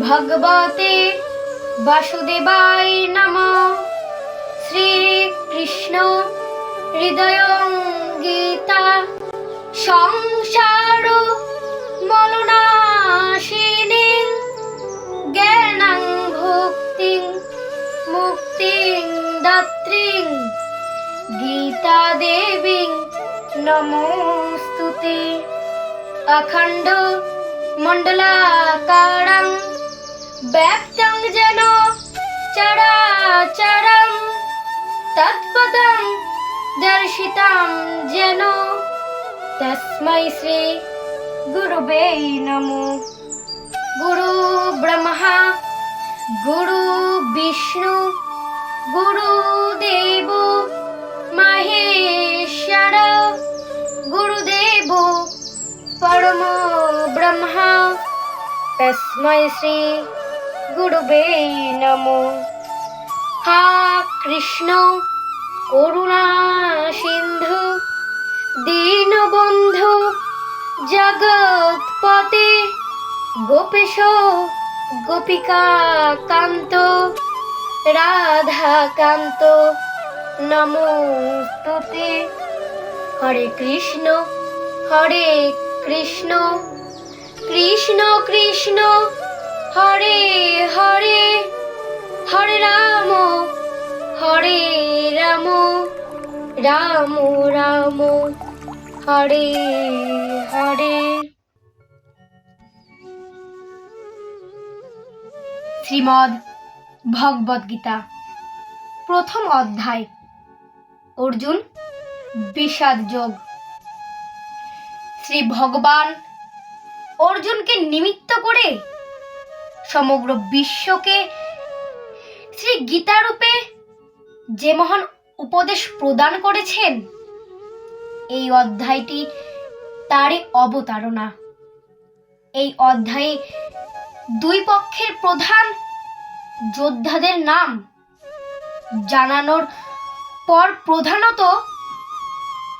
ভগবতে বাসুদেবায় নম। শ্রীকৃষ্ণ হৃদয় গীতা। সংসার মলনাশিনী। জ্ঞানং ভক্তিং মুক্তিং দাত্রীং। গীতা দেবীং নমোস্তুতে। অখণ্ড মণ্ডলাকারং ব্যক্তং যেন চরাচরং তৎপদং দর্শিতাং যেন। তস্मै শ্রী গুরুবে নমো। গুরু ব্রহ্মা, গুরু বিষ্ণু গুরুদেব মহেশ্বর, গুরুদেব পরম ব্রহ্মা। তস্मै শ্রী গুরুবে নমো। হা কৃষ্ণ, করুণা সিন্ধু, দীনবন্ধু, জগৎপতে গোপেশ গোপিকা কান্ত রাধা কান্ত নমস্তুতে হরে কৃষ্ণ হরে কৃষ্ণ কৃষ্ণ কৃষ্ণ। হরে হরে হরে রাম হরে রাম রাম রাম, হরে হরে। শ্রীমদ ভগবদ গীতা, প্রথম অধ্যায়, অর্জুন, বিষাদ যোগ। শ্রী ভগবান অর্জুনকে নিমিত্ত করে সমগ্র বিশ্বকে শ্রী গীতারূপে যে মহান উপদেশ প্রদান করেছেন, এই অধ্যায়টি তারই অবতারণা। এই অধ্যায়ে দুই পক্ষের প্রধান যোদ্ধাদের নাম জানানোর পর প্রধানত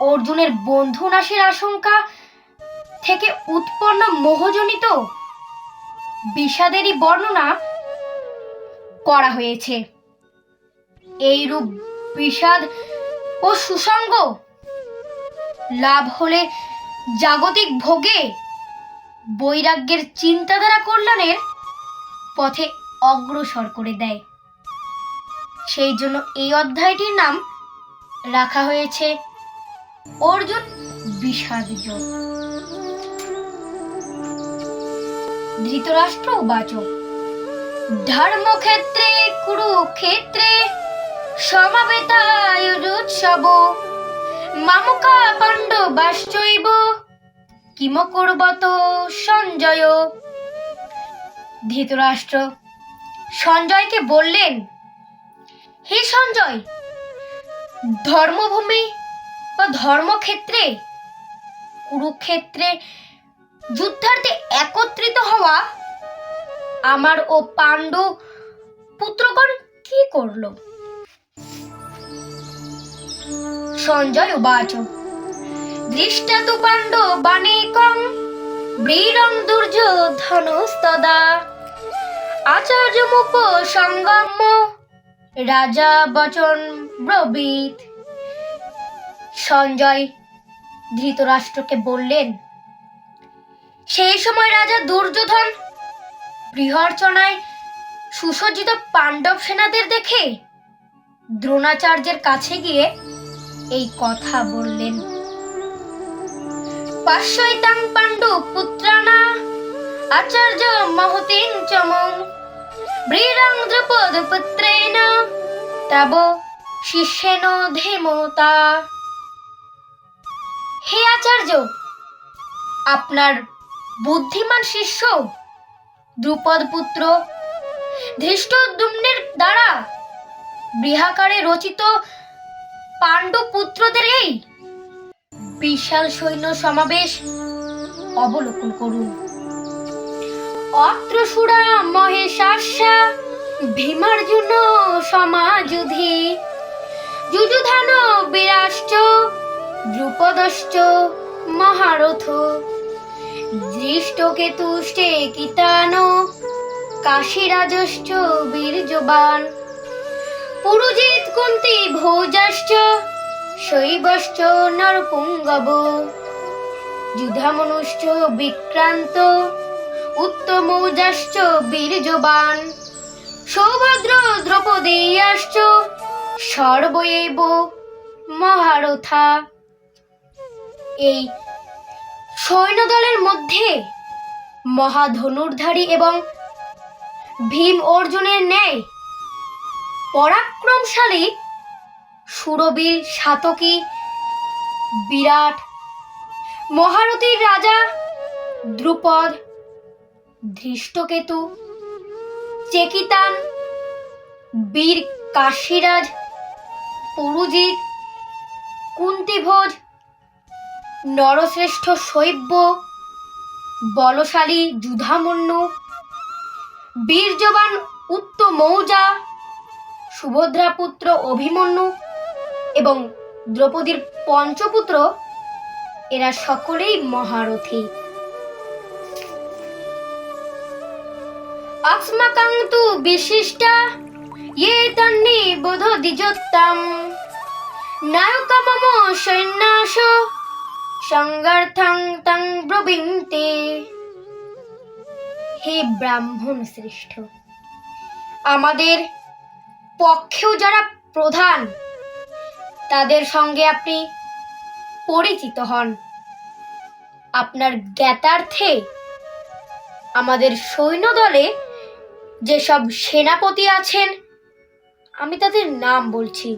অর্জুনের বন্ধু নাশের আশঙ্কা থেকে উৎপন্ন মোহজনিত বিষাদেরই বর্ণনা করা হয়েছে। এইরূপ বিষাদ ও সুসঙ্গ লাভ হলে জাগতিক ভোগে বৈরাগ্যের চিন্তাধারা কল্যাণের পথে অগ্রসর করে দেয়। সেই জন্য এই অধ্যায়টির নাম রাখা হয়েছে, অর্জুন বিষাদ যোগ। ধৃতরাষ্ট্র উবাচ। ধর্মক্ষেত্রে, কুরুক্ষেত্রে সমাবেতায়ুৎসব মামকা পাণ্ডবাশ্চৈব কিম করবত সঞ্জয়। ধৃতরাষ্ট্র, সঞ্জয়কে বললেন, হে সঞ্জয়, ধর্মভূমি বা ধর্মক্ষেত্রে, কুরুক্ষেত্রে যুদ্ধার্থে একত্রিত হওয়া আমার ও পাণ্ডু পুত্রগণ কি করল? সঞ্জয় উবাচ। দৃষ্টা তু পাণ্ডবানেকং বীরং দুর্যোধনস্তদা। সঙ্গম্য রাজা বচন ব্রবীত। সঞ্জয় ধৃতরাষ্ট্রকে বললেন সেই সময় রাজা দুর্যোধন বৃহর্চনায় সুসজ্জিত পাণ্ডব সেনাদের দেখে দ্রোণাচার্যের কাছে গিয়ে এই কথা বললেন। পাশ্বৈতাং পাণ্ডু পুত্রানা আচার্য মহতিং চমং বীরং দ্রুপদ পুত্রেণ তব শিষ্যেন ধেমতা। হে আচার্য, আপনার বুদ্ধিমান শিষ্য? দ্রুপদ পুত্র, ধৃষ্টদ্যুম্নের দ্বারা বৃহাকারে রচিত পাণ্ডু পুত্রদের এই বিশাল সৈন্য সমাবেশ অবলোকন করুন। অত্র সুরা মহেশাস্যা ভীমার্জুন সমাযুধি যুযুধান বিরাশ্চ দ্রুপদশ্চ মহারথ। দৃষ্টকেতুষ্টে কিতানো কাশী রাজস্ব বীর্যবান। পুরুজিৎ কুন্তি ভোজাশ্চ, শৈবশ্চ নরপুঙ্গব। যুধামনুশ্চ বিক্রান্ত, উত্তমৌজাশ্চ বীর্যবান। সৌভদ্র দ্রৌপদীয়াশ্চ সর্বৈব মহারথা। এই সৈন্যদলের মধ্যে মহাধনুর্ধারী এবং ভীম অর্জুনের ন্যায় পরাক্রমশালী সুরবীর সাতকী বিরাট মহারথীর রাজা দ্রুপদ ধৃষ্টকেতু চেকিতান বীর কাশীরাজ পুরুজিৎ কুন্তিভোজ নরশ্রেষ্ঠ শৈব্য, বলশালী যুধামন্য, বীর্যবান উত্ত মৌজা, সুভদ্রাপুত্র অভিমন্যু এবং দ্রৌপদীর পঞ্চপুত্র, এরা সকলেই মহারথী। অস্মাকং বিশিষ্টা ইয়ে তন্নি বোধ দ্বিজোত্তম। নায়ক মম সন্ন্যাস। সংগার্থং তং ব্রবিন্তে। হে ব্রাহ্মণ শ্রেষ্ঠ, আমাদের পক্ষেও যারা প্রধান, তাদের সঙ্গে আপনি পরিচিত হন। আপনার জ্ঞাতার্থে আমাদের সৈন্যদলে যেসব সেনাপতি আছেন, আমি তাদের নাম বলছি।